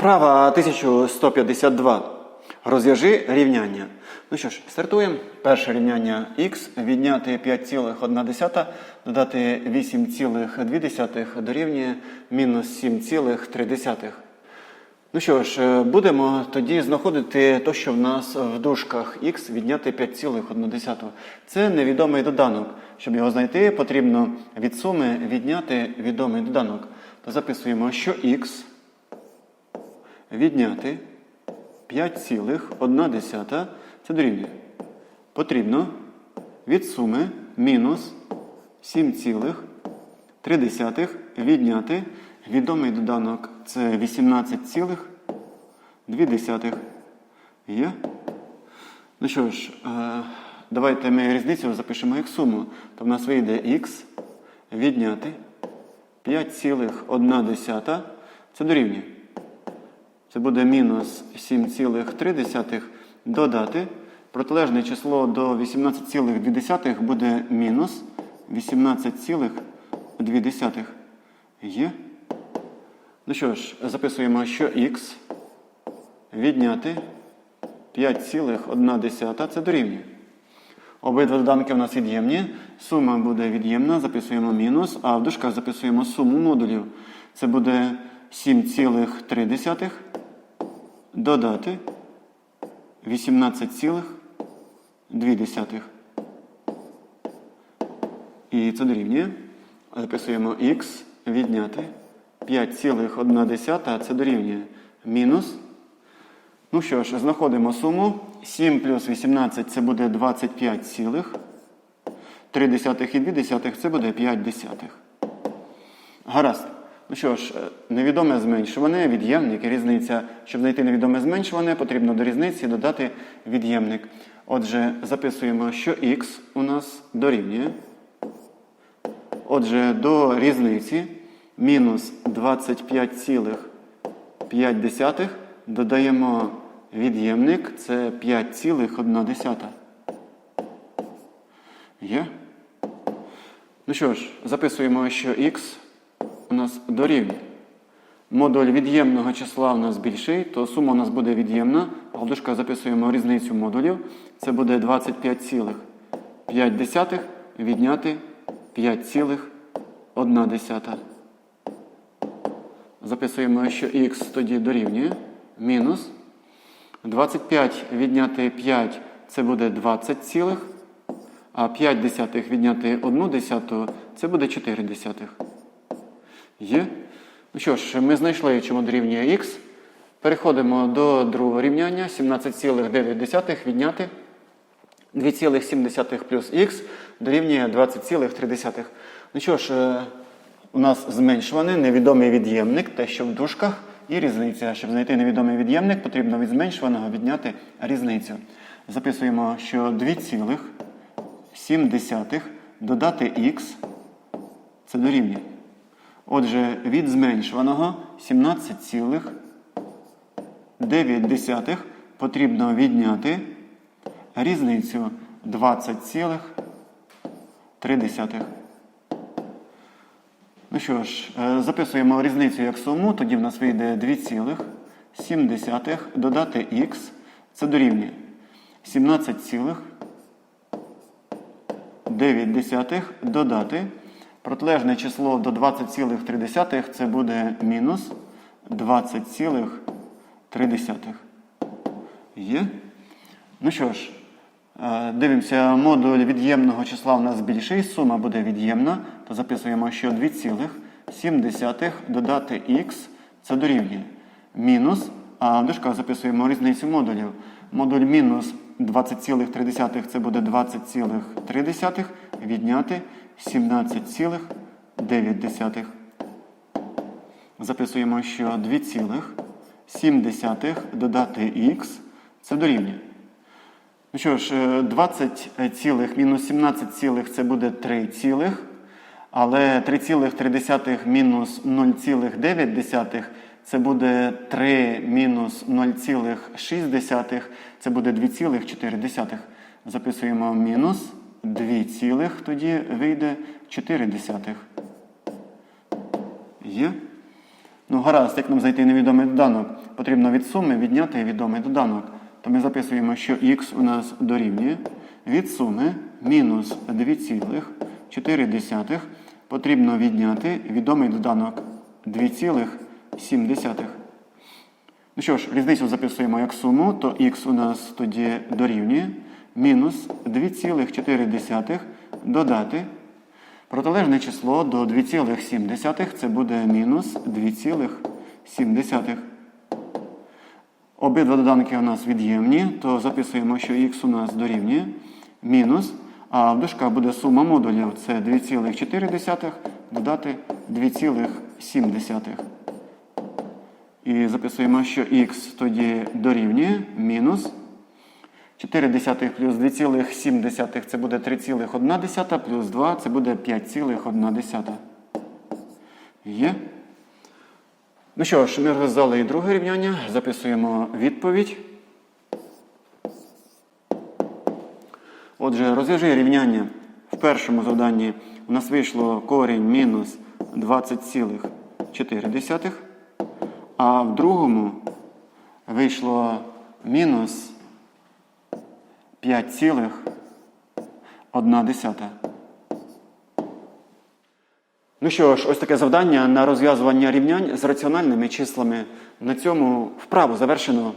Вправа 1152. Розв'яжи рівняння. Ну що ж, стартуємо. Перше рівняння х відняти 5,1 додати 8,2 дорівнює мінус 7,3. Ну що ж, е, будемо тоді знаходити те, що в нас в дужках х відняти 5,1. Це невідомий доданок. Щоб його знайти, потрібно від суми відняти відомий доданок. То записуємо, що х відняти 5,1 це дорівнює. Потрібно від суми мінус 7,3 відняти відомий доданок. Це 18,2. Є? Ну що ж, е, давайте ми різницю запишемо як суму. То в нас вийде х відняти 5,1 це дорівнює. Це буде мінус 7,3 додати. Протилежне число до 18,2 буде мінус 18,2. Є. Ну що ж, записуємо, що х відняти 5,1 це дорівнює. Обидва доданки у нас від'ємні. Сума буде від'ємна, записуємо мінус, а в дужках записуємо суму модулів. Це буде 7,3 додати 18,2. І це дорівнює. Записуємо х відняти 5,1 це дорівнює мінус. Ну що ж, знаходимо суму. 7 плюс 18 це буде 25 цілих. 3 десятих і 2 десятих це буде 5 десятих. Гаразд. Ну що ж, е, невідоме зменшуване, від'ємник, і різниця. Щоб знайти невідоме зменшуване, потрібно до різниці додати від'ємник. Отже, записуємо, що х у нас дорівнює. Отже, до різниці мінус 25,5 додаємо від'ємник, це 5,1. Є? Ну що ж, записуємо, що х нас дорівнює. Модуль від'ємного числа у нас більший, то сума у нас буде від'ємна. А в записуємо різницю модулів. Це буде 25,5 відняти 5,1. Записуємо, що х тоді дорівнює мінус. 25 відняти 5 це буде 20 цілих, а 5 десятих відняти 1 десяту це буде 4 десятих. Є? Ну що ж, ми знайшли, чому дорівнює х. Переходимо до другого рівняння. 17,9 відняти 2,7 плюс х дорівнює 20,3. Ну що ж, е, у нас зменшуваний невідомий від'ємник, те, що в дужках, і різниця. Щоб знайти невідомий від'ємник, потрібно від зменшуваного відняти різницю. Записуємо, що 2,7 додати х це дорівнює. Отже, від зменшуваного 17,9 потрібно відняти різницю 20,3. Ну що ж, е, записуємо різницю як суму, тоді в нас вийде 2,7 додати х, це дорівнює 17,9 додати. Протилежне число до 20,3 це буде мінус 20,3. Є? Ну що ж, е, дивимося, модуль від'ємного числа у нас більший, сума буде від'ємна, то записуємо, що 2,7 додати х це дорівнює. Мінус, а в дужках записуємо різницю модулів. Модуль мінус 20,3 це буде 20,3 відняти 17,9. Записуємо, що 2,7 додати х це дорівнює. Ну що ж, е, 20 цілих мінус 17 цілих це буде 3 цілих. Але 3,3 мінус 0,9 це буде 3 мінус 0,6, це буде 2,4. Записуємо мінус 2 цілих, тоді вийде 4. Є? Ну, гаразд, як нам знайти невідомий доданок? Потрібно від суми відняти відомий доданок. То ми записуємо, що х у нас дорівнює від суми мінус 2,4 потрібно відняти відомий доданок 2,7. Ну що ж, різницю записуємо як суму, то х у нас тоді дорівнює мінус 2,4 додати. Протилежне число до 2,7 це буде мінус 2,7. Обидва доданки у нас від'ємні, то записуємо, що х у нас дорівнює мінус, а в дужках буде сума модулів. Це 2,4 додати 2,7. І записуємо, що х тоді дорівнює мінус 4 плюс 2,7 це буде 3,1 плюс 2 це буде 5,1. Є. Ну що ж, ми розв'язали і друге рівняння. Записуємо відповідь. Отже, розв'яжи рівняння. В першому завданні у нас вийшло корінь мінус 20,4, а в другому вийшло мінус 5,1. Ну що ж, ось таке завдання на розв'язування рівнянь з раціональними числами. На цьому вправу завершено.